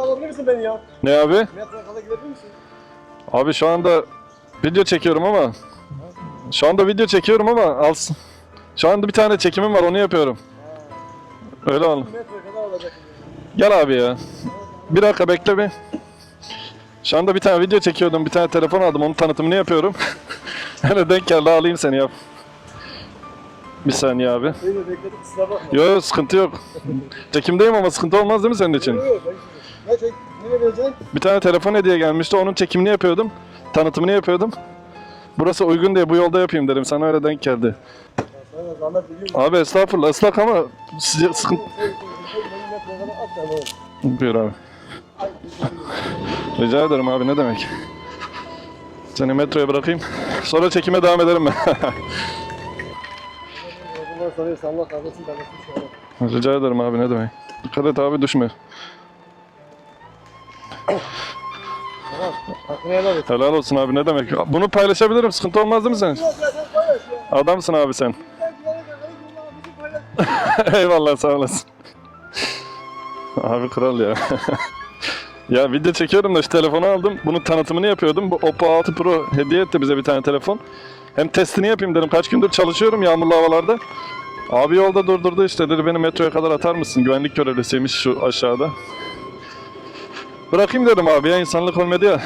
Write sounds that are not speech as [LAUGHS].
alabilir misin beni ya? Ne abi? Metroya kadar gidebilir misin? Abi şu anda video çekiyorum ama şu anda video çekiyorum ama alsın. Şu anda bir tane çekimim var onu yapıyorum. Öyle oldu. Metroya kadar alacak. Gel abi ya. Bir dakika bekle bir. Şu anda bir tane video çekiyordum. Bir tane telefon aldım. Onun tanıtımını yapıyorum. [LAUGHS] Hele denk geldi alayım seni yap. Bir saniye abi. Yok yok sıkıntı yok. Çekimdeyim ama sıkıntı olmaz değil mi senin için? Yok yok Ne çek? Nereye vereceksin? Bir tane telefon hediye gelmişti. Onun çekimini yapıyordum. Tanıtımını yapıyordum. Burası uygun diye bu yolda yapayım dedim. Sana öyle denk geldi. Sana zahmet biliyorum. Abi estağfurullah ıslak ama sıca- sıkıntı... At sen oğlum. Buyur abi. Rica ederim abi ne demek. Seni metroya bırakayım. Sonra çekime devam ederim ben. [LAUGHS] Rica ederim abi ne demek. Dikkat et abi düşme. Helal olsun abi ne demek. Bunu paylaşabilirim sıkıntı olmaz değil mi senin? Adamsın abi sen. [LAUGHS] Eyvallah sağ olasın. Abi kral ya. [LAUGHS] ya video çekiyorum da şu telefonu aldım. Bunun tanıtımını yapıyordum. Bu Oppo 6 Pro hediye etti bize bir tane telefon. Hem testini yapayım dedim. Kaç gündür çalışıyorum yağmurlu havalarda. Abi yolda durdurdu işte dedi beni metroya kadar atar mısın? Güvenlik görevlisiymiş şu aşağıda. Bırakayım dedim abi ya insanlık olmadı ya.